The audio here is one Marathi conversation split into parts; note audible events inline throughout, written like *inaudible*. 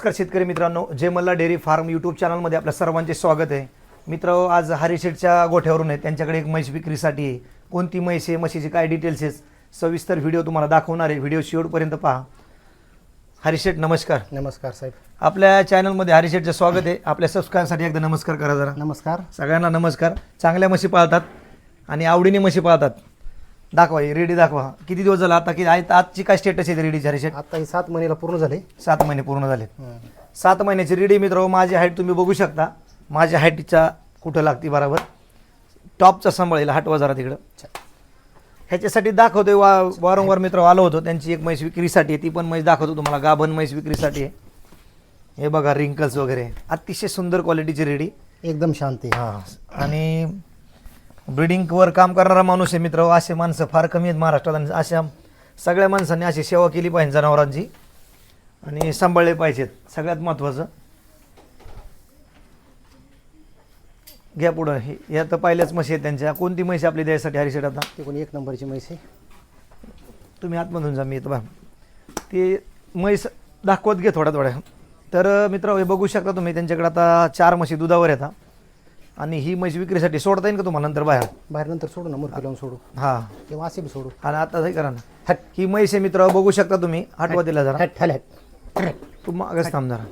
नमस्कार शेतकरी मित्रांनो Jay Malla dairy farm YouTube चॅनलमध्ये आपल्या सर्वांचे स्वागत आहे. मित्र आज हरिशेठच्या गोठ्यावरून आहे. त्यांच्याकडे एक म्हैस विक्रीसाठी आहे. कोणती म्हैस आहे म्हशीची काय डिटेल्स आहे सविस्तर व्हिडिओ तुम्हाला दाखवणार आहे. व्हिडिओ शेवटपर्यंत पहा. हरिशेठ नमस्कार. नमस्कार साहेब. आपल्या चॅनलमध्ये हरिशेठचं स्वागत आहे. आपल्या सबस्क्राईबसाठी एकदा नमस्कार करा जरा. नमस्कार. सगळ्यांना नमस्कार. चांगल्या म्हशी पाळतात आणि आवडीने म्हशी पाळतात. दाखवा ही रेडी दाखवा. किती दिवस झाला आता की आहे- आजची काय स्टेटस आहे रेडीची हरिशेठ आता ही सात महिन्याला पूर्ण झाले. सात महिने पूर्ण झाले. सात महिन्याची रेडी मित्र माझी हाईट तुम्ही बघू शकता. माझ्या हाईटच्या कुठं लागते बरोबर? टॉपचा सांभाळेल हटवा जरा तिकडं. ह्याच्यासाठी दाखवतोय वा वारंवार मित्र आलो होतो. त्यांची एक म्हैस विक्रीसाठी आहे ती पण म्हैस दाखवतो तुम्हाला. गाभण म्हैस विक्रीसाठी आहे. हे बघा रिंकल्स वगैरे. अतिशय सुंदर क्वालिटीची रेडी. एकदम शांती हां. आणि ब्रिडिंगवर काम करणारा माणूस आहे मित्र असे माणसं फार कमी आहेत महाराष्ट्रात आणि अशा सगळ्या माणसांनी अशी सेवा केली पाहिजे जनावरांची आणि सांभाळले पाहिजेत. सगळ्यात महत्त्वाचं घ्या पुढं. हे या तर पहिल्याच म्हशी आहेत त्यांच्या. कोणती म्हशी आपली द्यायसाठी हरिशेट आता? ती कोणी एक नंबरची म्हैस आहे. तुम्ही आतमधून जा मी येतो बा ते म्हैस दाखवत घे थोड्या थोड्या. तर मित्र हे बघू शकता तुम्ही त्यांच्याकडे आता चार म्हशी दुधावर येतात आणि ही म्हैस विक्रीसाठी सोडता येईल का तुम्हाला नंतर बाहेर? बाहेर नंतर सोडू ना मुरकी लावून सोडू. हां. किंवा असे बी सोडू. आणि आता हे करा ना. हट. ही म्हैस आहे मित्र बघू शकता तुम्ही. आठवा दिला जरा. हट हल हट. तू मागच थांब जरा.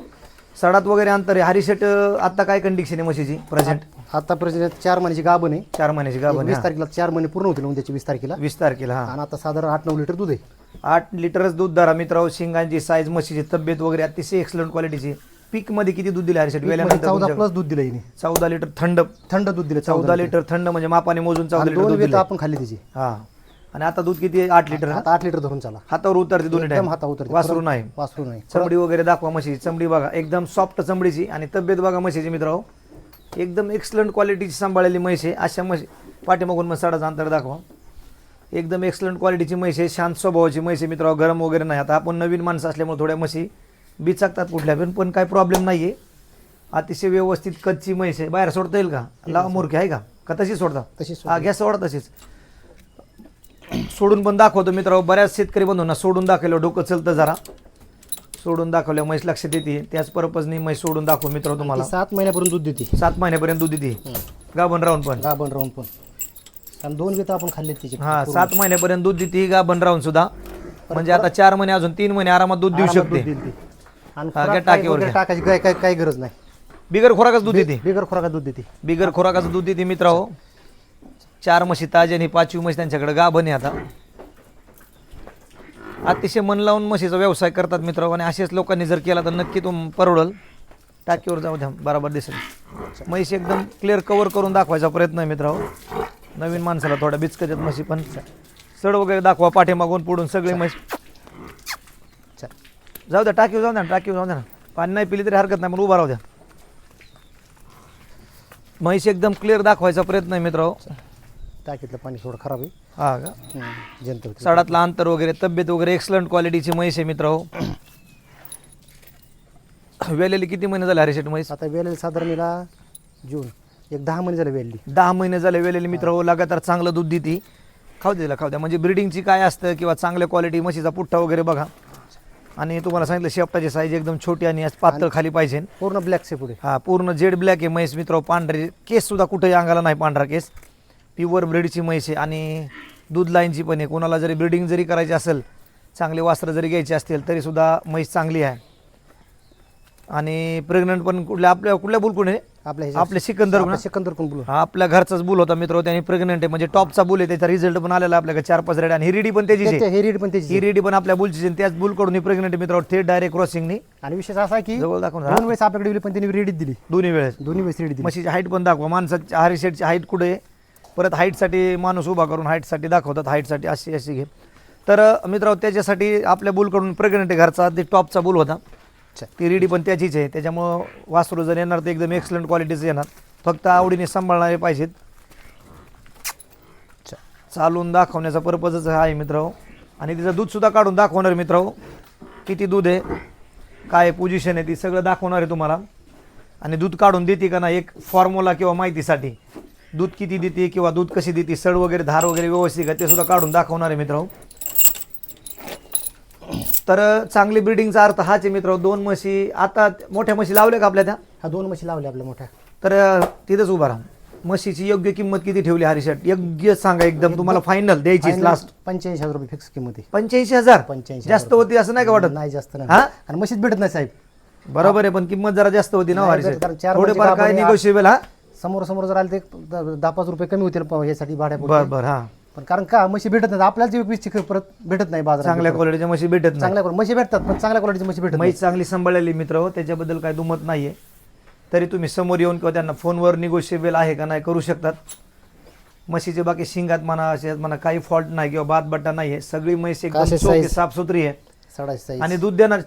सडात वगैरे अंतर आहे. हरिशेट आता काय कंडिशन आहे म्हशीची? प्रेझेंट आता पर्यंत चार महिन्याची गाभण आहे. चार महिन्याची गाभण वीस आहे, तारखेला चार महिने पूर्ण होतील उद्याची वीस तारखेला. वीस तारखेला हा. आणि आता साधारण आठ नऊ लिटर दूध आहे. आठ लिटरच दूध धरा मित्र शिंगांची साईज म्हशीची तब्येत वगैरे अतिशय एक्सलंट क्वालिटीची पीकमध्ये किती दूध दिले वेल्यानंतर चौदा प्लस दूध दिलं हिने. चौदा लिटर थंड थंड दूध दिलं चौदा लिटर. थंड म्हणजे मापाने मोजून चौदा लिटर दूध दिले आपण खाल्ली त्याची हा. आणि आता दूध किती? आठ लिटर? आता आठ लिटर धरून चला. हातावर उतरते दोन्ही एकदम टाइम हाता उतरते. वासरू नाही. वासरू नाही. चमडी वगैरे दाखवा म्हशीची. चमडी बघा. एकदम सॉफ्ट चमडीची आणि तब्येत बघा म्हशीची मित्र एकदम एक्सलंट क्वालिटीची सांभाळलेली म्हैस आहे. अशा म्हशी पाठीमागून मग सडाचं अंतर दाखवा. एकदम एक्सलंट क्वालिटीची म्हैस आहे. शांत स्वभावाची म्हैस आहे मित्र गरम वगैरे नाही. आता आपण नवीन माणसं असल्यामुळे थोड्या म्हशी बिचाकतात कुठल्या पण पण काय प्रॉब्लेम नाही आहे अतिशय व्यवस्थित कच्ची म्हैस आहे. बाहेर सोडता येईल का? लावा मुरकी आहे का? का तशीच सोडता? तशीच हा घ्या सोडा तशीच. सोडून पण दाखवतो मित्र बऱ्याच शेतकरी बंधूंना सोडून दाखवलं डोकं चलतं जरा. सोडून दाखवल्या म्हैस लक्षात येते. त्याच पर्पजनी म्हैस सोडून दाखव मित्र तुम्हाला. ती सात महिन्यापर्यंत दूध देते. सात महिन्यापर्यंत दूध देते. गाभण राहून पण. गाभण राहून पण. आणि दोन वेळ आपण खाल्ले त्याचे हा सात महिन्यापर्यंत दूध देते गाभण राहून सुद्धा. म्हणजे आता चार महिने अजून तीन महिने आरामात दूध देऊ आरामात शकते. दूध देईल ती. आणि हा, खुराक टाकीवर वगैरे घ्या. टाकायची काय काय काही गरज नाही. बिगर खोराकाच दूध देते. बिगर खुराकात दूध देते. बिगर खोराकाचं दूध देते मित्र हो चार म्हशी ताजे आणि पाचवी म्हशी त्यांच्याकडे गाभण आहे आता. अतिशय मन लावून म्हशीचा व्यवसाय करतात मित्र आणि असेच लोकांनी जर केला तर नक्की तुम परवडल. टाकीवर जाऊ द्या बरोबर दिसेल. म्हैस एकदम क्लिअर कवर करून दाखवायचा प्रयत्न आहे मित्र नवीन माणसाला थोड्या बिचकत म्हशी पण. सड वगैरे दाखवा पाठीमागून पुढून सगळे म्हैस. चल. जाऊ द्या टाकीवर जाऊ द्या ना, टाकीवर जाऊ द्या ना. पाणी नाही पिली तरी हरकत नाही पण उभा राहू द्या. म्हैस एकदम क्लिअर दाखवायचा प्रयत्न आहे मित्र टाकीतलं पाणी थोडं खराब आहे. हा का? हम्म, सडातलं अंतर वगैरे तब्येत वगैरे एक्सलंट क्वालिटीची म्हैस आहे मित्र वेलेली किती महिने झाले हरिशेट म्हैस? आता वेळेला साधारण हिला जून एक दहा महिने झाले वेळली दहा महिने झाले वेलेली मित्र हो लगातार चांगलं दूध देते. खाऊ द्या खाऊ द्या म्हणजे ब्रिडिंगची काय असतं किंवा चांगल्या क्वालिटी म्हशीचा पुठ्ठा वगैरे बघा. आणि तुम्हाला सांगितलं शेपटाची साईज एकदम छोटी आणि पातळ खाली पाहिजे. पूर्ण ब्लॅक से पुढे. हा पूर्ण जेड ब्लॅक आहे म्हैस मित्र पांढरे. केस सुद्धा कुठेही अंगाला नाही पांढरा केस. प्युअर ब्रीडची म्हैस आहे आणि दूध लाईनची पण आहे. कोणाला जरी ब्रिडिंग जरी करायची असेल चांगले वास्त्र जरी घ्यायचे असतील तरी सुद्धा म्हैस चांगली आहे. आणि प्रेग्नंट पण कुठल्या आपल्या कुठल्या बुलकुण आहे? आपल्या ह्याच्यात- आपले सिकंदर आपल्या सिकंदर कोण बोलू? हा आपल्या घरचाच बुल होता मित्र त्यांनी प्रेग्नंट आहे. म्हणजे टॉपचा बुल आहे त्याचा रिझल्ट पण आलेला आपल्याकडे. चार पाच रेड आणि ही रेडी पण त्याचीच आहे. हे रीड पण ही त्याची रेडी पण आपल्या बुलची आहे. त्याच बुलकडून प्रेग्नंट मित्र थेट डायरेक्ट क्रॉसिंगनी आणि विशेष असा आहे की जवळ दाखवून. दोन वेळेस आपल्याकडे दिली पण त्यांनी रेडीच दिली. दोन्ही वेळेस. दोन्ही वेळेस रेडी दिली. म्हशीची हाईट पण दाखवा. माणसाची हरिशेटची हाईट कुठे आहे? परत हाईटसाठी माणूस उभा करून हाईटसाठी दाखवतात. हाईटसाठी अशी अशी घे. तर मित्र त्याच्यासाठी आपल्या बुलकडून प्रेग्नंट आहे घरचा. ते टॉपचा बुल होता. अच्छा. ती रेडी पण त्याचीच आहे. त्याच्यामुळं वासरू जर येणार तर एकदम एक्सलंट क्वालिटीचं येणार. फक्त आवडीने सांभाळणारे पाहिजेत. अच्छा. चालून दाखवण्याचा पर्पजच आहे मित्र आणि तिचं दूधसुद्धा काढून दाखवणार मित्र किती दूध आहे काय पोझिशन आहे ती सगळं दाखवणार आहे तुम्हाला. आणि दूध काढून देते का ना एक फॉर्म्युला किंवा माहितीसाठी. दूध किती देते किंवा दूध कशी देते सड वगैरे धार वगैरे व्यवस्थित का ते सुद्धा काढून दाखवणार आहे मित्र तर चांगली ब्रिडिंगचा अर्थ हाच आहे मित्र दोन म्हशी आता मोठ्या म्हशी लावल्या का आपल्या त्या? हा दोन म्हशी लावल्या आपल्या मोठ्या. तर तिथंच उभा राहा. म्हशीची योग्य किंमत किती ठेवली हरिशट योग्य सांगा एकदम तुम्हाला फायनल द्यायची लास्ट पंच्याऐंशी हजार रुपये फिक्स किंमत आहे. पंच्याऐंशी हजार? पंच्याऐंशी जास्त होती असं नाही का वाटत? नाही जास्त नाही. हा? आणि म्हशीत भेटत नाही साहेब. बरोबर आहे पण किंमत जरा जास्त होती ना नाही हरिशट थोडेफार काय. निगोशिएबल हा? समोर समोर जर आले ते दहा पाच रुपये कमी होतील यासाठी भाड्या बर बर हा. पण कारण का म्हशी भेटत नाही आपल्याला जी वीसची परत भेटत नाही बाजारात. चांगल्या क्वालिटीच्या म्हशी भेटत नाही. चांगल्या quality- म्हशी भेटतात पण चांगल्या क्वालिटीची म्हशी भेटत नाही म्हैस चांगली सांभाळलेली मित्र हो त्याच्याबद्दल काय दुमत नाहीये. तरी तुम्ही समोर येऊन किंवा त्यांना फोनवर निगोशिएबल आहे का नाही करू शकतात. म्हशीचे बाकी शिंगात म्हणा असे म्हणा काही फॉल्ट नाही किंवा बात बट्टा नाही आहे सगळी म्हैस एकदम चोख size. साफसुथरी आहे. size. आणि दूध देणार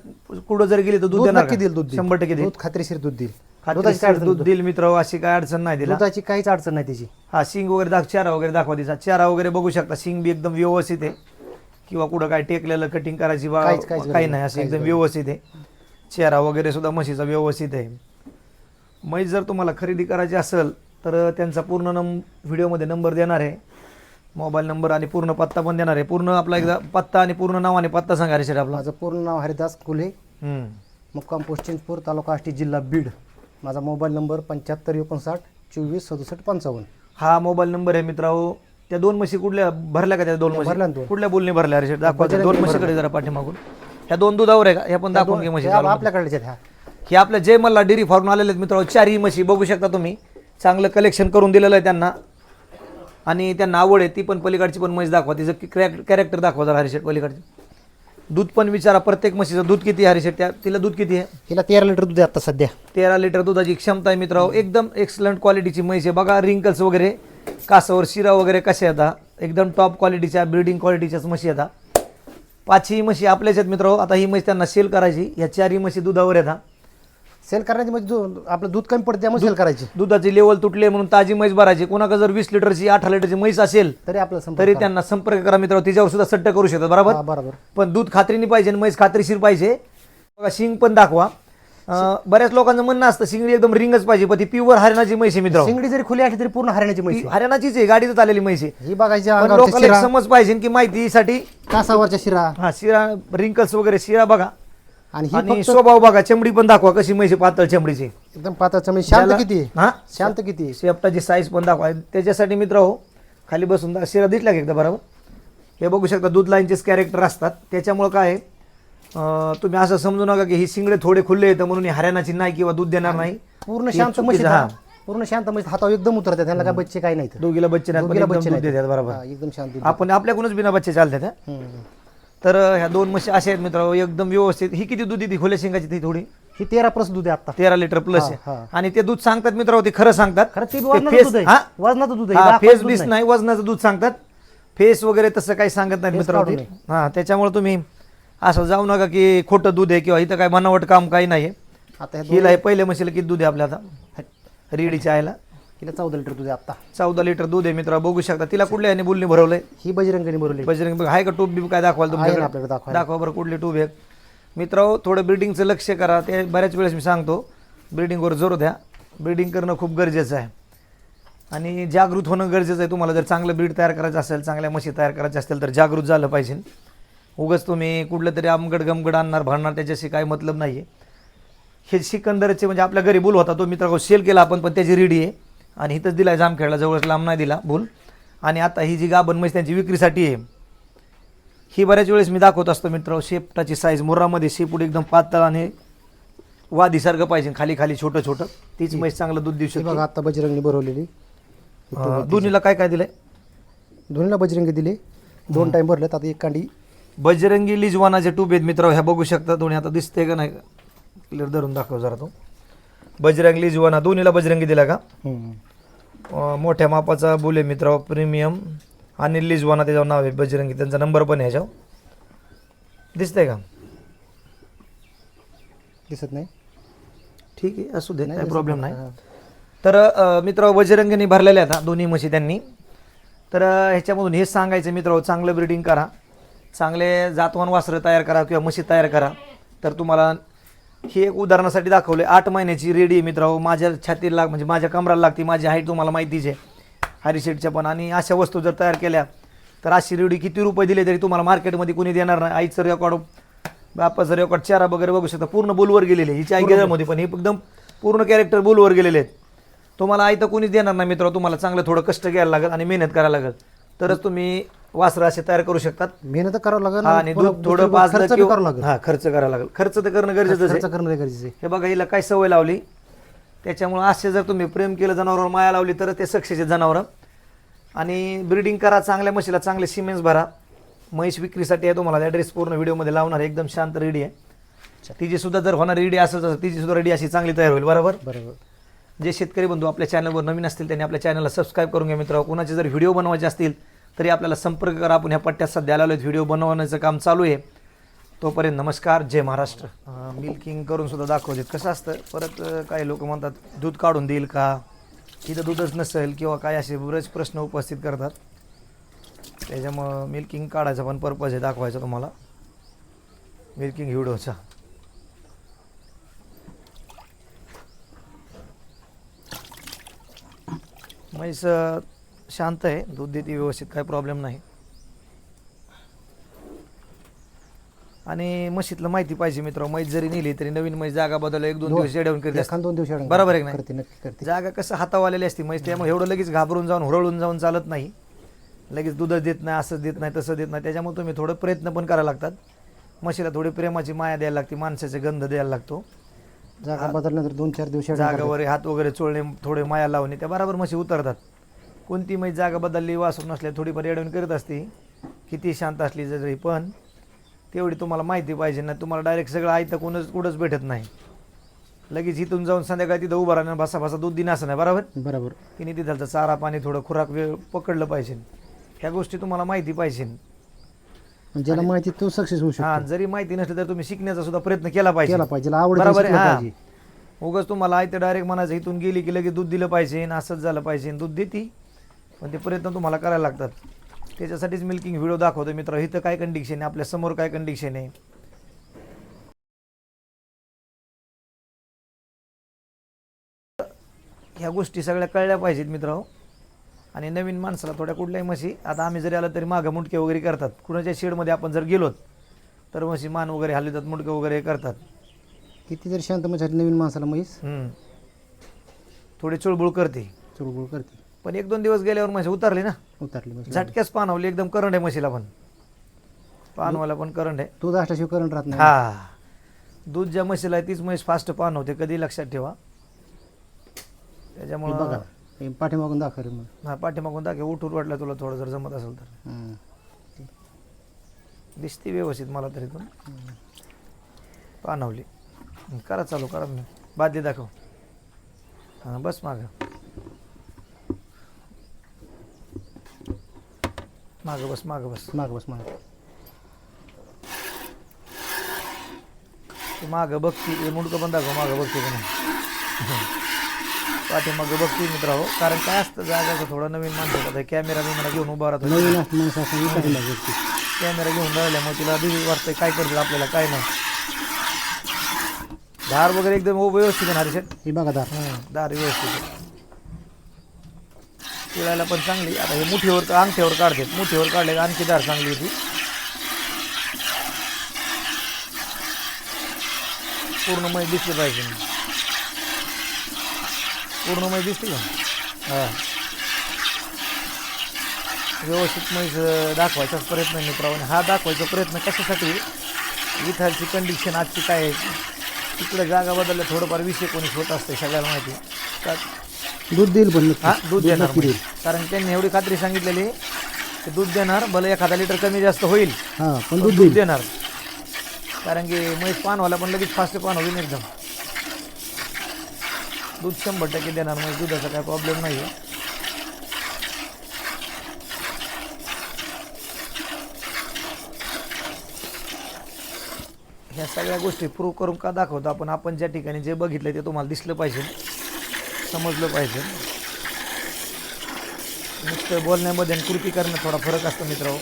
कुठं जर गेली तर दूध दूध देणार नक्की का? देईल दूध देईल. शंभर टक्के देईल. दूध खात्रीशीर दूध देईल. दुधाची खात्रीशीर काय अडचण दूध. देईल मित्र अशी काय अडचण नाही दिला. दुधाची काहीच अडचण नाही त्याची हा शिंग वगैरे दाख चारा वगैरे दाखवा तिचा. चारा वगैरे बघू शकता. शिंग बी एकदम व्यवस्थित आहे. किंवा कुठं काय टेकलेलं कटिंग करायची बा काहीच- काहीच गरज काही नाही, नाही. असं काहीच एकदम गरज व्यवस्थित आहे. चेहरा वगैरे सुद्धा म्हशीचा व्यवस्थित आहे. म्हैस जर तुम्हाला खरेदी करायची असेल तर त्यांचा पूर्ण नंब व्हिडिओमध्ये नंबर देणार आहे. मोबाईल नंबर आणि पूर्ण पत्ता पण देणार आहे. पूर्ण आपला एकदा पत्ता आणि पूर्ण नाव आणि पत्ता सांगा रे आपला. माझं पूर्ण नाव हरिदास कुले हम्म. मुक्काम पोस्ट चिंचपूर तालुका आष्टी जिल्हा बीड. माझा मोबाईल नंबर पंच्याहत्तर एकोणसाठ चोवीस सदुसष्ट पंचावन्न. हा मोबाईल नंबर आहे मित्रांनो. त्या दोन म्हशी कुठल्या भरल्या का त्या दोन भरल्या ना म्हशी दोन. कुठल्या बोलणे भरल्या? अरे दाखवा त्या दोन म्हशीकडे जरा पाठीमागून. ह्या दोन दुधावर आहे का? ह्या पण दाखवून घे म्हशी हे चालू. ह्या. हे आपल्या जय मल्ला डेअरी फार्म आलेले आहेत मित्रांनो चारही म्हशी बघू शकता तुम्ही. चांगलं कलेक्शन करून दिलेलं आहे त्यांना. आणि त्यांना आवड आहे ती पण पलीकडची पण म्हैस दाखवा. तिचं कॅरेक्टर दाखवा जरा हरिशेट पलीकडचे. दूध पण विचारा प्रत्येक म्हशीचं दूध किती आहे हरिशेट त्या तिला दूध किती आहे? हिला तेरा लिटर दूध आहे आता सध्या. तेरा लिटर दुधाची क्षमता आहे मित्रांनो. एकदम एक्सलंट क्वालिटीची म्हैस आहे. बघा रिंकल्स वगैरे कासावर शिरा वगैरे कसे येतात एकदम टॉप क्वालिटीच्या ब्रिडिंग क्वालिटीच्याच म्हशी येतात पाचही म्हशी आपल्याच आहेत मित्रांनो. आता ही म्हैस त्यांना सेल करायची. ह्या चारही म्हशी दुधावर येतात सेल करण्याची म्हणजे आपलं दूध कमी पडते त्यामुळे सेल करायची. दुधाची लेवल तुटले म्हणून ताजी म्हैस भरायची. कोणाकडे जर वीस लिटरची अठरा लिटरची म्हैस असेल तरी आपलं संपर्क तरी. त्यांना संपर्क करा मित्रांनो. तिच्यावर सुद्धा सट्ट करू शकतात बरोबर? हा, बरोबर. पण दूध खात्रीने पाहिजे आणि म्हैस खात्रीशीर पाहिजे. बघा शिंग पण दाखवा. अं, बऱ्याच लोकांचं म्हणणं असतं शिंगडी एकदम रिंगच पाहिजे पण ती प्युअर हरियाणाची म्हैस आहे मित्र शिंगडी जरी खुली असली तरी पूर्ण हरियाणाची म्हैस आहे. हरियाणाचीच आहे गाडीतच आलेली म्हैस आहे. ही बघायची पण अंगावरची लोकांना एक शिरा. समज पाहिजे की माहितीसाठी कासावरच्या शिरा. हा शिरा रिंकल्स वगैरे शिरा बघा. आणि ही आणि फक्त स्वभाव बघा चमडी पण दाखवा कशी आहे पातळ चमडीची. एकदम पाताचं म्हणजे शांत ज्याला- किती आहे? हा? शांत किती आहे? शेपटाची साईज पण दाखवा. त्याच्यासाठी मित्र हो खाली बसून दा- शिरा दिसला का एकदा बरोबर हे बघू शकता दूध लाईनचेच कॅरेक्टर असतात. त्याच्यामुळं काय आहे, अं, तुम्ही असं समजू नका की ही शिंगडे थोडे खुल्ले येतं म्हणून ही हरियाणाची नाही किंवा दूध देणार नाही. पूर्ण शांत चुकीचं, म्हशी हा. पूर्ण शांत म्हशी हातावर एकदम उतरतात. त्यांना काय बच्चे काही नाही दोघीला बच्चे नाहीत पण दोघीला एकदम बच्चे दूध नाहीत. देतात बरोबर. हा, एकदम शांत. दूध आपण आपल्याकडूनच बिना बच्चे चालतात हा. हम्म. तर ह्या दोन म्हशी अशा आहेत मित्र एकदम व्यवस्थित. ही किती दूध देते खुल्या शिंगाची ती थोडी? ही तेरा प्लस दूध आहे आता तेरा लिटर प्लस हा, आहे. हा. आणि ते दूध सांगतात मित्र ते खरं सांगतात. खरं ती ते वजनाचं फेस- दूध आहे. हा? वजनाचं दूध हा आहे फेस दूध बीस नाही. नाही वजनाचं दूध सांगतात. फेस वगैरे तसं काही सांगत नाही Face मित्र काढून हा त्याच्यामुळे तुम्ही असं जाऊ नका की खोटं दूध आहे किंवा इथं काय बनावट काम काही नाही आता हिला हे पहिले म्हशीला किती दूध आहे आपल्या आता? रेडीच्या आयला हिला चौदा लिटर दूध आहे आता चौदा लिटर दूध आहे मित्र बघू शकता. तिला कुठल्या याने बुलनी भरवलंय? ही बजरंगणी बरोबर बजरंग बघ आहे का टूब बीब काय दाखवाल तुमच्याकडे? आपल्याकडे दाखवायला. दाखवा बरं कुठली टूब आहे. मित्र थोडं ब्रिडिंगचं लक्ष करा. ते बऱ्याच वेळेस मी सांगतो. ब्रिडिंगवर जोर द्या. ब्रिडिंग करणं खूप गरजेचं आहे. आणि जागृत होणं गरजेचं आहे. तुम्हाला जर चांगलं ब्रीड तयार करायचं असेल चांगल्या म्हशी तयार करायच्या असतील तर जागृत झालं पाहिजे. उगाच तुम्ही कुठलं तरी आमगड गमगड आणणार भांडणार त्याच्याशी काही मतलब नाही आहे हे सिकंदरचे म्हणजे आपल्या घरी बुल होता तो मित्र सेल केला आपण पण त्याची रेडी आहे. आणि इथंच दिला जामखेडला जवळच लांब नाही दिला बुल आणि आता ही जी गाभण म्हैस त्यांची विक्रीसाठी आहे ही बऱ्याच वेळेस मी दाखवत असतो मित्र शेपटाची साईज मुरामध्ये शेपूट एकदम पातळ आणि वादीसारखं पाहिजे खाली खाली छोटं छोटं. तीच म्हैस चांगलं दूध देऊ शकते बघा आता बजरंगनी भरवलेली. दोन्हीला काय काय दिलंय? दोन्हीला बजरंगी दिली. दोन टाइम भरलेत आता एक कांडी. बजरंगी लिजवानाचे टूब आहेत मित्र ह्या बघू शकता दोन्ही आता दिसते का नाही? क्लिअर धरून दाखव जरा तो. बजरंग लिजवाना दोन्हीला बजरंगी दिला का. अं, मोठ्या मापाचा बुले मित्र प्रीमियम. आणि लिजवाना त्याच्यावर नाव आहे बजरंगी. त्यांचा नंबर पण आहे ह्याच्यावर. दिसतंय का? दिसत नाही? ठीक आहे असू दे नाही काही प्रॉब्लेम नाही. नाही तर अ, मित्र बजरंगीने भरलेल्या आहेत हा, दोन्ही म्हशी त्यांनी. तर अ, ह्याच्यामधून हेच सांगायचं मित्र चांगलं ब्रिडिंग करा. चांगले जातवान वासरं तयार करा किंवा म्हशी तयार करा. तर तुम्हाला हे एक उदाहरणासाठी दाखवले आठ महिन्याची रेडी आहे मित्र माझ्या छातीला म्हणजे माझ्या कमराला लागते. माझी हाईट तुम्हाला माहितीच आहे. हरिशेटच्या पण. आणि अशा वस्तू जर तयार केल्या तर अशी रेडी किती रुपये दिले तरी तुम्हाला मार्केटमध्ये कोणी देणार नाही. आईचं रेकॉर्ड बापाचा रेकॉर्ड चारा वगैरे बघू शकता. पूर्ण बुलवर गेलेले हिची आई गेल्यामध्ये पण हे एकदम पूर्ण कॅरेक्टर बुलवर गेलेले आहेत. तुम्हाला आई तर कोणीच देणार नाही मित्र तुम्हाला चांगलं थोडं कष्ट घ्यायला लागेल आणि मेहनत करायला लागेल. तरच तुम्ही वासरं असे तयार करू शकतात. मेहनत करावं लागेल हा, आणि दूध थोडं पाजलं खर्च बी किंवा करावं लागेल. हा खर्च करायला लागेल. खर्च तर करणं गरजेचं आहे. खर्च करणं गरजेचं आहे हे बघा हिला काय सवय लावली. त्याच्यामुळं असे जर तुम्ही प्रेम केलं जनावरावर माया लावली तर ते सक्सेस जनावरं. आणि ब्रीडिंग करा चांगल्या म्हशीला चांगले सिमेंट्स भरा. म्हैस विक्रीसाठी आहे तुम्हाला ॲड्रेस पूर्ण व्हिडिओमध्ये लावणार आहे. एकदम शांत रेडी आहे. तिची सुद्धा जर होणार रेडी असंच असं तिची सुद्धा रेडी अशी चांगली तयार होईल. बरोबर? बरोबर. जे शेतकरी बंधू आपल्या चॅनलवर नवीन असतील त्यांनी आपल्या चॅनलला सबस्क्राईब करून घ्या मित्र कुणाचे जर व्हिडिओ बनवायचे असतील तरी आपल्याला संपर्क करा. आपण ह्या पट्ट्यात सध्या आलेलो व्हिडिओ बनवण्याचं काम चालू आहे. तोपर्यंत नमस्कार. जय महाराष्ट्र. मिल्किंग करून सुद्धा दाखवतात. कसं असतं? परत काही लोक म्हणतात दूध काढून देईल का? तिथं दूधच नसेल किंवा काय असे बरेच प्रश्न उपस्थित करतात. त्याच्यामुळं मिल्किंग काढायचा पण पर्पज आहे दाखवायचा तुम्हाला. मिल्किंग व्हिडिओचा. म्हैस शांत आहे. दूध देते व्यवस्थित काही प्रॉब्लेम नाही. आणि म्हशीतलं माहिती पाहिजे मित्र म्हैस जरी नेली तरी नवीन म्हैस जागा बदल एक दोन दिवस येऊन करते एखाद दोन दिवस बरोबर आहे का नाही? करते नक्की करते. जागा कसं हातावालेली असते म्हैस त्यामुळे एवढं लगेच घाबरून जाऊन हुरळून जाऊन चालत नाही. लगेच दूधच देत नाही असंच देत नाही तसं देत नाही. त्याच्यामुळे तुम्ही थोडं प्रयत्न पण करायला लागतात. म्हशीला थोडी प्रेमाची माया द्यायला लागते माणसाचे गंध द्यायला लागतो. जागा बदलल्यानंतर दोन चार दिवस येडवून जागा वगैरे हात वगैरे चोळणे थोडे माया लावणे त्या बरोबर म्हशी उतरतात. कोणती म्हैस जागा बदलली वासरून नसल्या थोडीफार येडवून करत असते. किती शांत असली जरी पण तेवढी तुम्हाला माहिती पाहिजे ना तुम्हाला डायरेक्ट सगळं आयतं कोणच कुठंच भेटत नाही. लगेच इथून जाऊन संध्याकाळी तिथं उभं राहणं भासा भासा दूध दिनं असं नाही बरोबर. बरोबर. तिने तिथलचं चारा पाणी थोडं खुराक वेळ पकडलं पाहिजे. ह्या गोष्टी तुम्हाला माहिती पाहिजे. ज्याला माहिती तो सक्सेस होऊ हा शकतो जरी माहिती नसली तर तुम्ही शिकण्याचा सुद्धा प्रयत्न केला पाहिजे. केला पाहिजे आवड बरोबर आहे हा. पाहिजे. उगाच तुम्हाला आहे ते डायरेक्ट म्हणायचं इथून गेली की लगेच दूध दिलं पाहिजे आणि असंच झालं पाहिजे दूध देते. पण ते प्रयत्न तुम्हाला करायला लागतात. त्याच्यासाठीच मिल्किंग व्हिडिओ दाखवतो मित्र इथं काय कंडिशन आहे? आपल्यासमोर काय कंडिशन आहे? ह्या गोष्टी सगळ्या कळल्या पाहिजेत मित्र आणि नवीन माणसाला थोड्या कुठल्याही म्हशी आता आम्ही जरी आलं तरी मागं मुंडके वगैरे करतात. कुणाच्या शेडमध्ये आपण जर गेलोत तर म्हशी मान वगैरे हलवतात मुंडके वगैरे करतात. किती जरी शांत म्हणजे नवीन माणसाला म्हैस? हम्म. थोडी चुळबुळ करते. चुळबुळ करते. पण एक दोन दिवस गेल्यावर म्हशी उतरली ना. उतरली म्हैस झटक्याच पानवली एकदम करंट आहे म्हशीला पण. पानवाला पण करंट आहे दूध असल्याशिवाय करंट राहत नाही. हा. दूध ज्या म्हशीला आहे तीच म्हैस फास्ट पान होते कधी लक्षात ठेवा. हे त्याच्यामुळं बघा हे पाठीमागून दाखव रे मग. हा पाठीमागून दाखव. उठून वाटलं तुला थोडं जर जमत असेल तर. हम्म. दिसते व्यवस्थित मला तरी पण. पानवली. करा चालू करा. मी बादली दाखव. हां बस मागं. मागं बस मागं बस माग बस माग. ते मागं बघती ते मुंडकं पण दाखव मागं बघते पण. *laughs* पाठीमागं बघते मित्रांनो कारण काय असतं जागाचं थोडं नवीन माणसं होतं कॅमेरा बिमेरा घेऊन उभा राहतो. कॅमेरा घेऊन राहिल्यामुळे तिला दिवी वाटतंय काय करतील आपल्याला काय नाही. धार वगैरे एकदम व्यवस्थित आहे हरिशट हे बघा दार दार व्यवस्थित आहे. पिळायला पण चांगली. आता हे मुठीवर अंगठ्यावर काढतात. मुठीवर काढले की आणखी दार चांगली होती. पूर्ण मै दिसली पाहिजे. पूर्ण मै दिसते का? हां. व्यवस्थित मैस दाखवायचाच प्रयत्न आहे हा दाखवायचा प्रयत्न कशासाठी? इथालची कंडिशन आजची काय आहे? तिकडे जागा बदलल्या थोडंफार वीस एकोणीस होत असते सगळ्याला माहिती. का दूध देईल पण नक्की. हा दूध देणार नक्की म्हणजे. देईल. कारण त्यांनी एवढी खात्री सांगितलेली की दूध देणार भले एखादा लिटर कमी जास्त होईल हा पण दूध दूध देईल. देणार. कारण की म्हैस पानवाला पण लगेच फास्ट पान होईल एकदम. दूध शंभर टक्के देणार म्हणजे दुधाचा काय प्रॉब्लेम नाही आहे ह्या सगळ्या गोष्टी प्रूव्ह करून का दाखवतो आपण? आपण ज्या ठिकाणी जे बघितलं ते तुम्हाला दिसलं पाहिजे. समजलं पाहिजे. नुसतं बोलण्यामध्ये आणि कृती करण्यात थोडा फरक असतो मित्रांनो.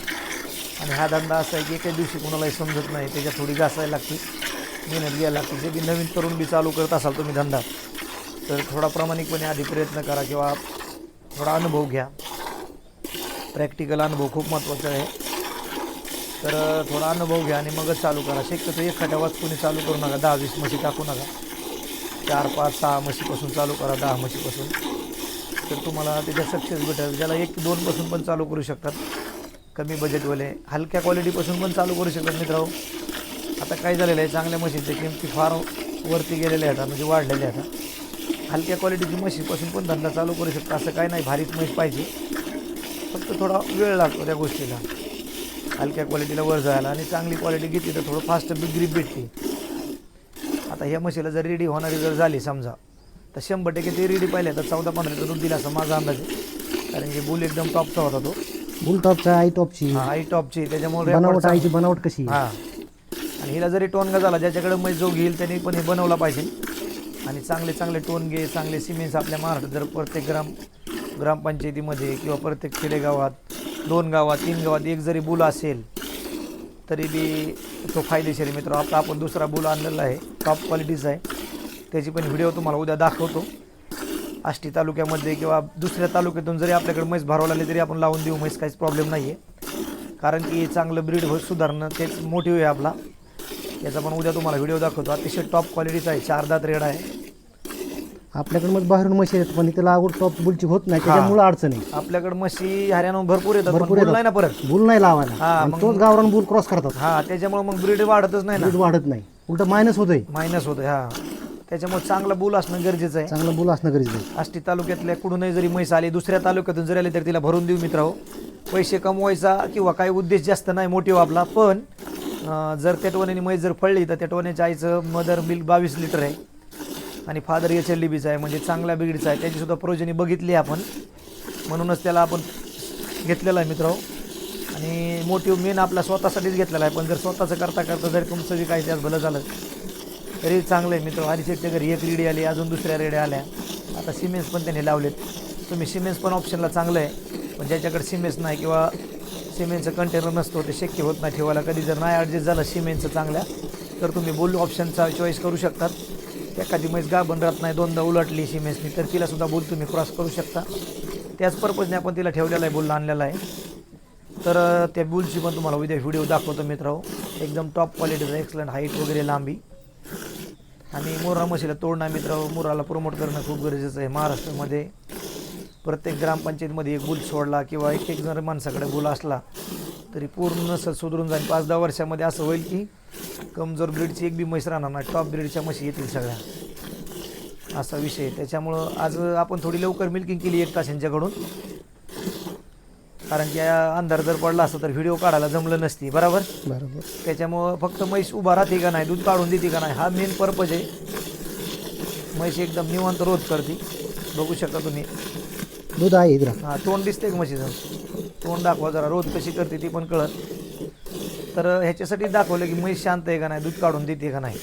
आणि हा धंदा असा आहे की एका दिवशी कोणालाही समजत नाही त्याच्यात थोडी घासायला लागते मेहनत घ्यायला लागते. जे की नवीन तरुण बी चालू करत असाल तुम्ही धंदा तर थोडा प्रामाणिकपणे आधी प्रयत्न करा किंवा थोडा अनुभव घ्या. प्रॅक्टिकल अनुभव खूप महत्त्वाचा आहे. तर थोडा अनुभव घ्या आणि मगच चालू करा. शक्यतो एखाद्या वाचकुनी चालू करू नका दहा वीस म्हशी टाकू नका. चार पाच सहा म्हशीपासून चालू करा दहा म्हशीपासून. तर तुम्हाला त्याच्यात सक्सेस भेटेल ज्याला एक दोनपासून पण चालू करू शकतात. कमी बजेटवाले हलक्या क्वालिटीपासून पण चालू करू शकतात मित्रांनो. आता काय झालेलं आहे चांगल्या म्हशींच्या किमती फार वरती गेलेल्या आहेत म्हणजे वाढलेल्या आहेत. हलक्या क्वालिटीची म्हशीपासून पण धंदा चालू करू शकता असं काय नाही भारीच म्हैस पाहिजे. फक्त थोडा वेळ लागतो त्या गोष्टीला. हलक्या क्वालिटीला वर जायला आणि चांगली क्वालिटी घेतली तर थोडं फास्ट बिग भेटते. आता ह्या म्हशीला जर रेडी होणारी जर झाली समजा तर शंभर टक्के ते रेडी पाहिले तर चौदा पंधरा लिटर दूध दिला असं माझा अंदाज आहे. कारण की बुल एकदम टॉपचा होता तो. बुल टॉपचा आई टॉपची हा आई टॉपची त्याच्यामुळे बनावट आईची बनावट कशी हा. आणि हिला जरी टोनगा झाला ज्याच्याकडे मै जो घेईल त्यांनी पण हे बनवला पाहिजे. आणि चांगले चांगले टोनगे चांगले सिमेंट्स आपल्या महाराष्ट्रात जर प्रत्येक ग्राम ग्रामपंचायतीमध्ये किंवा प्रत्येक खेडेगावात दोन गावात तीन गावात एक जरी बुल असेल तरी बी तो फायदेशीर आहे मित्र. आता आपण दुसरा बुल आणलेला आहे. टॉप क्वालिटीचा आहे. त्याची पण व्हिडिओ तुम्हाला उद्या दाखवतो. आष्टी तालुक्यामध्ये किंवा दुसऱ्या तालुक्यातून जरी आपल्याकडे म्हैस भरवला लागली तरी आपण लावून देऊ. म्हैस काहीच प्रॉब्लेम नाही आहे कारण की चांगलं ब्रीड होत सुधारणं तेच मोटिव्ह आहे आपला. याचा पण उद्या तुम्हाला व्हिडिओ दाखवतो. अतिशय टॉप क्वालिटीचा आहे. चार दात रेड आहे. आपल्याकडे मग बाहेरून म्हशी आहेत पण इथे लागवड टॉप बुलची होत नाही त्याच्यामुळे अडचण आहे. आपल्याकडे म्हशी हरियाणा भरपूर येतात भरपूर येतात. नाही ना परत. बुल नाही लावायला. हा, आणि मग- तोच गावरान बुल क्रॉस करतात. हा त्याच्यामुळे मग ब्रीड वाढतच नाही ना. ब्रीड वाढत नाही. उलट मायनस होतंय. मायनस होतं हा. त्याच्यामुळे चांगला बुल असणं गरजेचं आहे. चांगलं बुल असणं गरजेचं आहे. आष्टी तालुक्यातल्या कुठूनही जरी म्हैस आली दुसऱ्या तालुक्यातून जरी आली तरी तिला भरून देऊ मित्रांनो पैसे कमवायचा किंवा काही उद्देश जास्त नाही मोटिव्ह आपला. पण अं, जर त्या टोण्याने म्हैस जर फळली तर त्या टोण्याच्या आईचं मदर मिल्क बावीस लिटर आहे. आणि फादर एच एल डी बीचा आहे म्हणजे चांगल्या बिगडीचा आहे. त्याचीसुद्धा प्रोजनी बघितली आपण. म्हणूनच त्याला आपण घेतलेला आहे मित्रांनो. आणि मोटिव्ह मेन आपला स्वतःसाठीच घेतलेला आहे. पण जर स्वतःचं करता करता जरी तुमचं बी काही त्यात भलं झालं तरी चांगलं आहे मित्र हरिशेटच्या घरी एक रेडी आली अजून दुसऱ्या रेड्या आल्या. आता सिमेंट्स पण त्यांनी लावलेत. तुम्ही सिमेंट्स पण ऑप्शनला चांगलं आहे. पण ज्याच्याकडे सिमेंट्स नाही किंवा सिमेंटचं कंटेनर नसतो ते शक्य होत नाही ठेवायला. कधी जर नाही ॲडजस्ट झालं सिमेंटचं चांगल्या तर तुम्ही बोल ऑप्शनचा चॉईस करू शकतात. एखादी म्हैस गाभण राहत नाही दोनदा उलटली सिमेंट्सनी तर तिलासुद्धा बोल तुम्ही क्रॉस करू शकता. त्याच पर्पजने आपण तिला ठेवलेला आहे बोल आणलेला आहे. तर त्या बुलची पण तुम्हाला उद्या व्हिडिओ दाखवतो मित्रांनो. एकदम टॉप क्वालिटीचा एक्सलंट हाईट वगैरे लांबी. आणि मोरा म्हशीला तोडणं मित्र मोराला प्रमोट करणं खूप गरजेचं आहे. महाराष्ट्रामध्ये प्रत्येक ग्रामपंचायतीमध्ये एक बुल सोडला किंवा एक एक जर माणसाकडे बुल असला तरी पूर्ण नसल सुधरून जाईल पाच दहा वर्षामध्ये असं होईल की कमजोर ब्रीडची एक बी म्हैस राहणार नाही. टॉप ब्रीडच्या म्हशी येतील सगळ्या. असा विषय. त्याच्यामुळं आज आपण थोडी लवकर मिल्किंग केली एक तास यांच्याकडून. कारण की या अंधार जर पडला असता तर व्हिडिओ काढायला जमलं नसती. बरोबर? बरोबर. त्याच्यामुळं फक्त म्हैस उभा राहते का नाही दूध काढून देते का नाही हा मेन पर्पज आहे. म्हैस एकदम निवांत रोध करते. बघू शकता तुम्ही. दूध आहे हा तोंड दिसते का म्हशीचं? तोंड दाखवा जरा. रोज कशी करते ती पण कळत तर ह्याच्यासाठी दाखवलं की म्हैस शांत आहे का नाही? दूध काढून देते का नाही?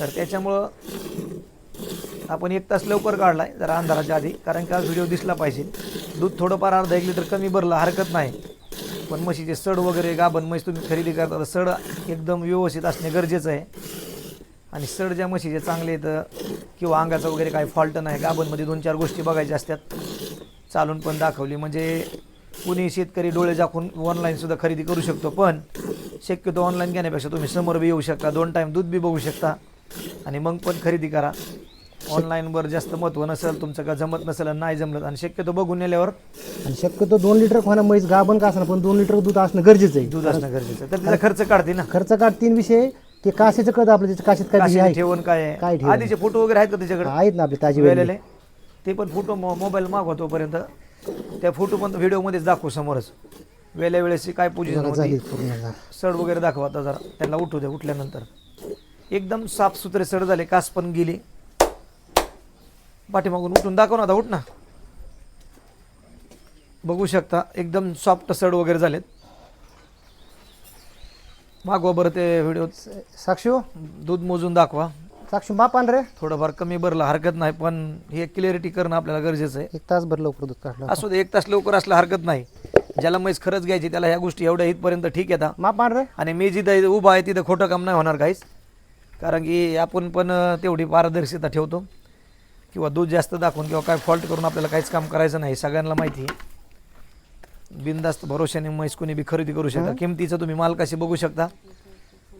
तर त्याच्यामुळं आपण एक तास लवकर काढला आहे जरा अंधाराच्या आधी. कारण का व्हिडिओ दिसला पाहिजे. दूध थोडंफार अर्धा एक लिटर कमी भरलं हरकत नाही. पण म्हशीचे सड वगैरे गाभण म्हैस तुम्ही खरेदी करता तर सड एकदम व्यवस्थित असणे गरजेचं आहे. आणि सड ज्या म्हशीचे चांगले आहेत किंवा अंगाचं वगैरे काही फॉल्ट नाही गाभणमध्ये दोन चार गोष्टी बघायच्या असतात. चालून पण दाखवली. म्हणजे कुणी शेतकरी डोळे झाकून ऑनलाईनसुद्धा खरेदी करू शकतो पण शक्यतो ऑनलाईन घेण्यापेक्षा तुम्ही समोर बी येऊ शकता दोन टाईम दूध बी बघू शकता. आणि मग पण खरेदी करा. ऑनलाईनवर जास्त महत्त्व नसेल तुमचं का जमत नसेल आणि नाही जमलं आणि शक्यतो बघून नेल्यावर आणि शक्यतो दोन लिटर खाणं म्हैस गाभण का असणार पण दोन लिटर दूध असणं गरजेचं आहे. दूध असणं गरजेचं आहे. तर तिचा खर्च काढते ना. खर्च काढ तीन विषय की काशीचं कळतं आपलं त्याच्या काशीत काय आहे. ठेवण काय काय आहे ठेवण? आधीचे फोटो वगैरे आहेत का त्याच्याकडे? आहेत ना आपले ताजी वेळेले. ते पण फोटो मोबाईल मागवा तोपर्यंत त्या फोटो पण व्हिडिओमध्येच दाखवू समोरच. वेळेला वेळेची काय पोझिशन होती. सड वगैरे दाखवा आता जरा. त्यांना उठू द्या उठल्यानंतर. एकदम साफसुथरे सड झाले कास पण गेली. पाठीमागून उठून दाखव ना आता उठ ना. बघू शकता एकदम सॉफ्ट सड वगैरे झालेत. मागवा बरं ते व्हिडिओ साक्षी दूध मोजून दाखवा. साक्षी माप आण रे. थोडंफार कमी भरलं हरकत नाही पण हे क्लिअरिटी करणं आपल्याला गरजेचं आहे. एक तास भर लवकर दूध काढलं असू दे एक तास लवकर असलं हरकत नाही. ज्याला म्हैस खरंच घ्यायची त्याला ह्या गोष्टी एवढ्या इथपर्यंत ठीक येतात माप आण रे. आणि मी जिथं उभा आहे तिथं खोटं काम नाही होणार काहीच कारण की आपण पण तेवढी पारदर्शकता ठेवतो. किंवा दूध जास्त दाखवून किंवा काय फॉल्ट करून आपल्याला काहीच काम करायचं नाही सगळ्यांना माहिती आहे. बिनधास्त भरोशाने म्हैस कोणी बी खरेदी करू शकता. किमतीचं तुम्ही माल कशी बघू शकता?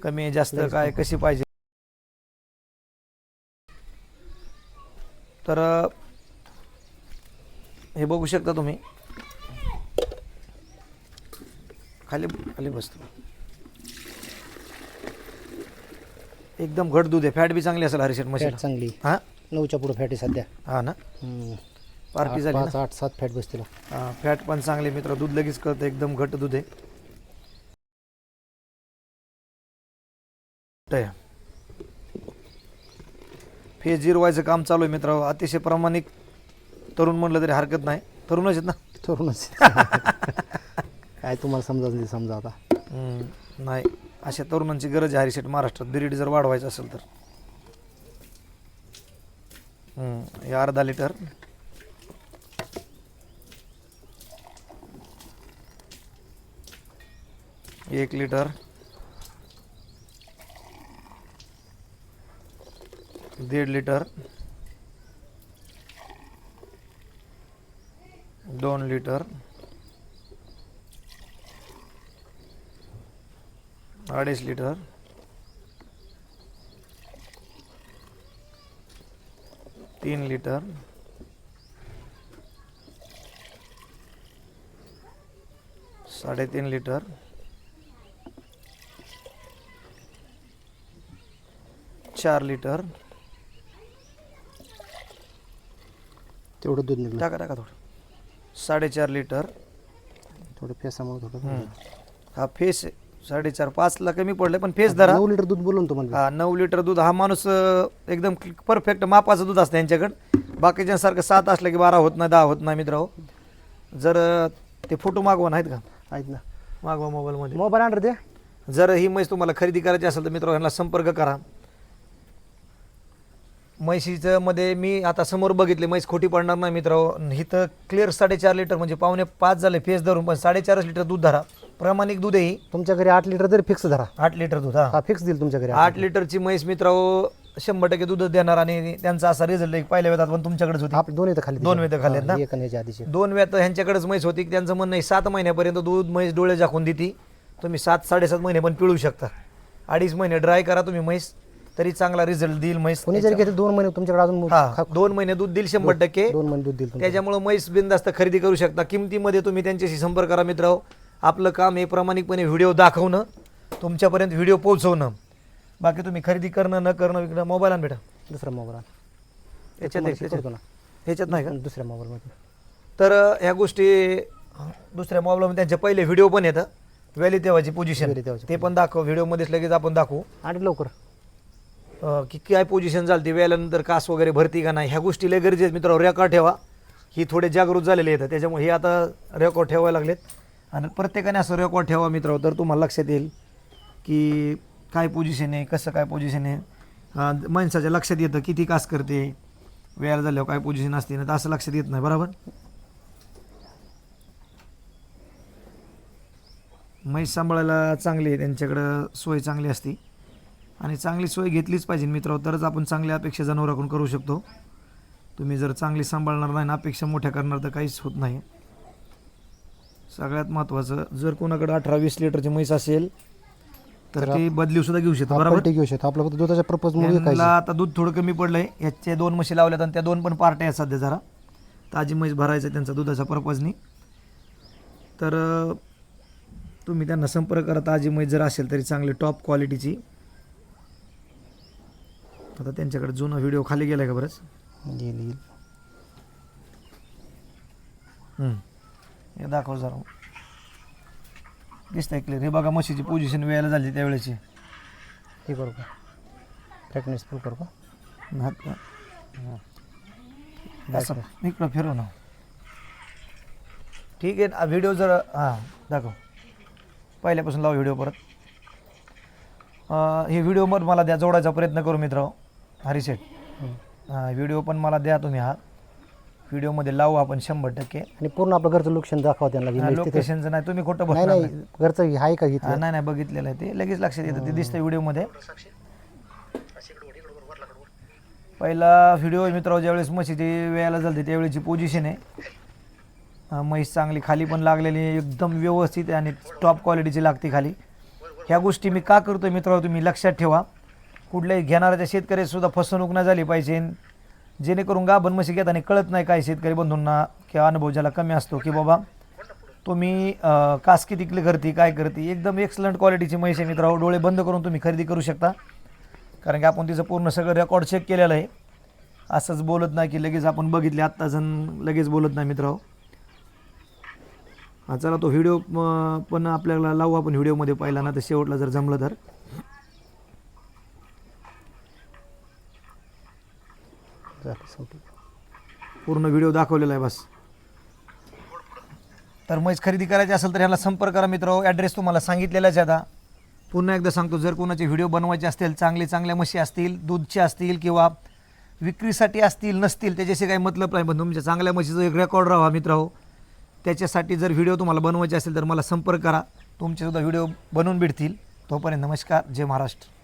कमी जास्त काय कशी पाहिजे? तर हे बघू शकता तुम्ही. खाली खाली बसतो एकदम घट दूध आहे. फॅट बी चांगली असेल हरिशेट फॅट म्हशीला चांगली. हा? नऊच्या पुढे फॅट आहे सध्या. हा ना. पार्टी झाली पाच आठ सात फॅट बसतील. हा, फॅट पण चांगले मित्र. दूध लगेच कळतं. एकदम घट्ट दूध आहे. फेज जिरवायचं काम चालू आहे मित्र अतिशय प्रामाणिक तरुण म्हणलं तरी हरकत नाही. तरुणच आहेत ना? तरुणच *laughs* काय तुम्हाला समजा नाही समजा आता. हम्म, नाही. अशा तरुणांची गरज आहे हरिशेट महाराष्ट्रात बिरीड जर वाढवायचं असेल तर. हम्म, हे अर्धा लिटर. एक लिटर. दीड लिटर दोन लिटर अडीच लिटर तीन लिटर साडेतीन लिटर चार लिटर तेवढं दूध निघलं. टाका टाका थोडं. साडेचार लिटर. थोडं फेसामुळे थोडं. हा फेस. साडेचार पाचला कमी पडलं पण फेस धरा. नऊ लिटर दूध बोलून तुम्हाला हा नऊ लिटर दूध. हा माणूस अं, एकदम परफेक्ट मापाचं दूध असतं यांच्याकडं. बाकीच्यांसारखं सात असलं की बारा होत नाही दहा होत नाही मित्र जर अं, ते फोटो मागवा नाहीत का? आहेत ना. मागवा मोबाईलमध्ये. मोबाईल आणणार ते. जर ही म्हैस तुम्हाला खरेदी करायची असेल तर मित्र यांना संपर्क करा. म्हैशीचं मध्ये मी आता समोर बघितले म्हैस खोटी पडणार नाही मित्र इथं क्लिअर साडेचार लिटर म्हणजे पावणे पाच झाले फेस धरून पण साडेचारच लिटर दूध धरा. प्रामाणिक दूध आहे तुमच्या घरी आठ लिटर तरी फिक्स धरा. आठ लिटर दूध हा. हा फिक्स देईल तुमच्या घरी आठ लिटरची म्हैस मित्र शंभर टक्के दूध देणार आणि त्यांचा असा रिझल्ट एक पहिल्या वेळात पण तुमच्याकडेच होती. दोन येतं खाली दोन वेतं खाली आहेत ना? एक आणि याच्या आधीचे. दोन वेळा ह्यांच्याकडेच म्हैस होती. की त्यांचं म्हणणं आहे सात महिन्यापर्यंत दूध म्हैस डोळे झाकून देते. तुम्ही सात साडेसात महिने पण पिळू शकता. अडीच महिने ड्राय करा तुम्ही म्हैस. तरी चांगला रिझल्ट देईल म्हैस कोणी जरी घेतलं दोन महिने तुमच्याकडे अजून हा खा- दोन महिने दूध देईल शंभर टक्के. दोन महिने दूध देईल त्याच्यामुळे म्हैस बिनधास्त खरेदी करू शकता. किमतीमध्ये तुम्ही त्यांच्याशी संपर्क करा मित्र. आपलं काम हे प्रामाणिकपणे व्हिडिओ दाखवणं तुमच्यापर्यंत व्हिडिओ पोहोचवणं. बाकी तुम्ही खरेदी करणं न करणं विकणं मोबाईल आण बेटा. दुसऱ्या मोबाईल याच्यात तुम्हाला एक- याच्यात. शिकवतो ना. ह्याच्यात नाही का? दुसऱ्या मोबाईलमध्ये तर अ, ह्या गोष्टी दुसऱ्या मोबाईलमध्ये त्यांचे पहिले व्हिडिओ पण येतं. व्हॅली तेव्हाची पोझिशन तेव्हाची ते पण दाखव. व्हिडिओमध्येच लगेच आपण दाखवू. आणि लवकर. की काय पोझिशन झाली वेळानंतर कास वगैरे भरती का नाही ह्या गोष्टी लय गरजेचं मित्रांनो. रेकॉर्ड ठेवा. ही थोडे जागृत झालेले आहेत. त्याच्यामुळे हे आता रेकॉर्ड ठेवायला लागलेत. आणि प्रत्येकाने असं रेकॉर्ड ठेवा मित्रांनो. तर तुम्हाला लक्षात येईल की काय पोझिशन आहे कसं काय पोझिशन आहे. माणसाच्या लक्षात येतं किती कास करते. वेळ झाल्यावर काय पोझिशन असते ना तर असं लक्षात येत नाही. बरोबर? म्हैस सांभाळायला चांगली आहे. त्यांच्याकडं सोय चांगली असते. आणि चांगली सोय घेतलीच पाहिजे मित्र तरच आपण चांगल्या अपेक्षा जनावराकडून करू शकतो. तुम्ही जर चांगली सांभाळणार नाही ना अपेक्षा मोठ्या करणार तर काहीच होत नाही. सगळ्यात महत्त्वाचं जर कोणाकडे अठरा वीस लिटरची म्हैस असेल तर ती बदली सुद्धा घेऊ शकतो बरोबर? घेऊ शकतो. आपलं फक्त दुधाच्या पर्पज आता दूध थोडं कमी पडलंय. याचे दोन म्हशी लावल्यात आणि त्या दोन पण पार्ट्या आहेत सध्या जरा. ताजी म्हैस भरायचं त्यांचा दुधाच्या पर्पजनी तर तुम्ही त्यांना संपर्क करा. ताजी म्हैस जर असेल तरी चांगली टॉप क्वालिटीची आता त्यांच्याकडे जुना व्हिडिओ खाली गेलाय का बरंच? येईल येईल हम्म. हे दाखव जरा. दिसतंय क्लिअर हे बघा म्हशीची पोझिशन वेळेला झाली त्यावेळेची. हे करू का? फ्रॅकनेस फुल करू का? हात? असं. इकडं फिरव ना. ठीक आहे. व्हिडिओ जर हां दाखव. पहिल्यापासून लाव व्हिडिओ परत. अं, हे व्हिडिओ मग मला द्या जोडायचा प्रयत्न करू मित्र हरिशेठ हां व्हिडिओ पण मला द्या तुम्ही हा. व्हिडिओमध्ये लावू आपण शंभर टक्के. आणि पूर्ण आपलं घरचं लोकेशन दाखवा त्यांना की म्हणजे तिथे- लोकेशनचं नाही तुम्ही खोटं नाही बघणार नाही नाही. घरचं आहे का हा, इथं नाही नाही बघितलेलं आहे ते. लगेच लक्षात येतं ते दिसतं व्हिडिओमध्ये पहिला व्हिडिओ मित्र ज्यावेळेस म्हशीची वेळेला झाली त्यावेळेची पोझिशन आहे. अं, म्हैस चांगली खाली पण लागलेली आहे, एकदम व्यवस्थित आहे आणि टॉप क्वालिटीची लागते खाली. ह्या गोष्टी मी का करतो मित्रांनो तुम्ही लक्षात ठेवा. कुठल्याही घेणाऱ्या शेतकऱ्यासुद्धा फसवणूक नाही झाली पाहिजे. जेणेकरून गाभण म्हशी घेताना कळत नाही काय शेतकरी बंधूंना किंवा अनुभव ज्याला कमी असतो की बाबा तुम्ही अं, कास किती करते काय करते. एकदम एक्सलंट क्वालिटीची म्हैस आहे मित्रांनो. डोळे बंद करून तुम्ही खरेदी करू शकता. कारण की आपण तिचं पूर्ण सगळं रेकॉर्ड चेक केलेलं आहे. असंच बोलत नाही की लगेच आपण बघितले आत्ताजण लगेच बोलत नाही मित्रांनो. हा चला तो व्हिडिओ पण आपल्याला लावू आपण व्हिडिओमध्ये पाहिला ना तर शेवटला जर जमलं तर. झालं संपलं. पूर्ण व्हिडिओ दाखवलेला आहे बस. तर म्हैस खरेदी करायची असेल तर ह्याला संपर्क करा मित्र. ॲड्रेस तुम्हाला सांगितलेलाच आहे आता. पुन्हा एकदा सांगतो जर कोणाचे व्हिडिओ बनवायचे असतील चांगले चांगल्या म्हशी असतील दूधचे असतील किंवा विक्रीसाठी असतील नसतील त्याच्याशी काही मतलब नाही. पण तुमच्या चांगल्या म्हशीचं एक रेकॉर्ड राहा मित्र. हो त्याच्यासाठी जर व्हिडिओ तुम्हाला बनवायचे असेल तर मला संपर्क करा. तुमचेसुद्धा व्हिडिओ बनवून भेटतील. तोपर्यंत नमस्कार. जय महाराष्ट्र.